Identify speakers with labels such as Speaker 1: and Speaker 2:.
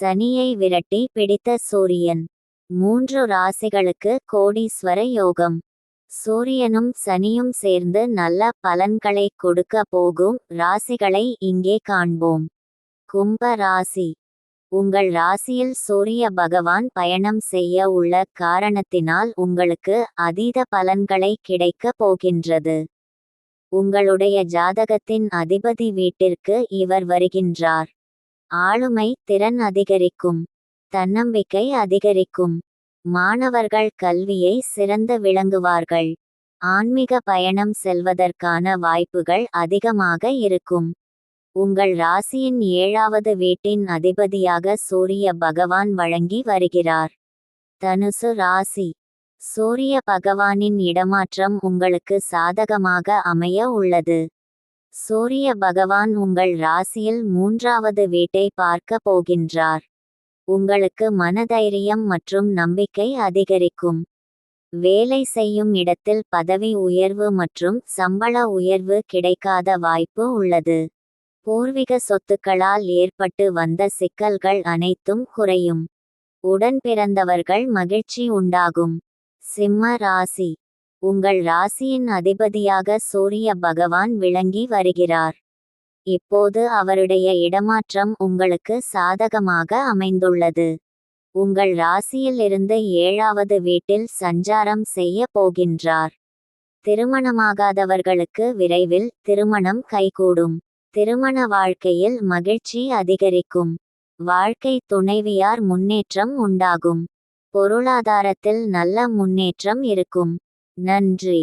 Speaker 1: சனியை விரட்டி பிடித்த சூரியன். மூன்று ராசிகளுக்கு கோடீஸ்வர யோகம். சூரியனும் சனியும் சேர்ந்து நல்ல பலன்களை கொடுக்க போகும் ராசிகளை இங்கே காண்போம். கும்ப ராசி. உங்கள் ராசியில் சூரிய பகவான் பயணம் செய்ய உள்ள காரணத்தினால் உங்களுக்கு அதீத பலன்களை கிடைக்க போகின்றது. உங்களுடைய ஜாதகத்தின் அதிபதி வீட்டிற்கு இவர் வருகின்றார். ஆளுமை திறன் அதிகரிக்கும் தன்னம்பிக்கை அதிகரிக்கும். மாணவர்கள் கல்வியை சிறந்து விளங்குவார்கள். ஆன்மீக பயணம் செல்வதற்கான வாய்ப்புகள் அதிகமாக இருக்கும். உங்கள் ராசியின் ஏழாவது வீட்டின் அதிபதியாக சூரிய பகவான் வழங்கி வருகிறார். தனுசு ராசி. சூரிய பகவானின் இடமாற்றம் உங்களுக்கு சாதகமாக அமைய உள்ளது. சூரிய பகவான் உங்கள் ராசியில் மூன்றாவது வீட்டை பார்க்க போகின்றார். உங்களுக்கு மனதைரியம் மற்றும் நம்பிக்கை அதிகரிக்கும். வேலை செய்யும் இடத்தில் பதவி உயர்வு மற்றும் சம்பள உயர்வு கிடைக்காத வாய்ப்பு உள்ளது. பூர்வீக சொத்துக்களால் ஏற்பட்டு வந்த சிக்கல்கள் அனைத்தும் குறையும். உடன் பிறந்தவர்கள் மகிழ்ச்சி உண்டாகும். சிம்ம ராசி. உங்கள் ராசியின் அதிபதியாக சூரிய பகவான் விளங்கி வருகிறார். இப்போது அவருடைய இடமாற்றம் உங்களுக்கு சாதகமாக அமைந்துள்ளது. உங்கள் ராசியில் இருந்து ஏழாவது வீட்டில் சஞ்சாரம் செய்ய போகின்றார். திருமணமாகாதவர்களுக்கு விரைவில் திருமணம் கைகூடும். திருமண வாழ்க்கையில் மகிழ்ச்சி அதிகரிக்கும். வாழ்க்கை துணைவியார் முன்னேற்றம் உண்டாகும். பொருளாதாரத்தில் நல்ல முன்னேற்றம் இருக்கும். நன்றி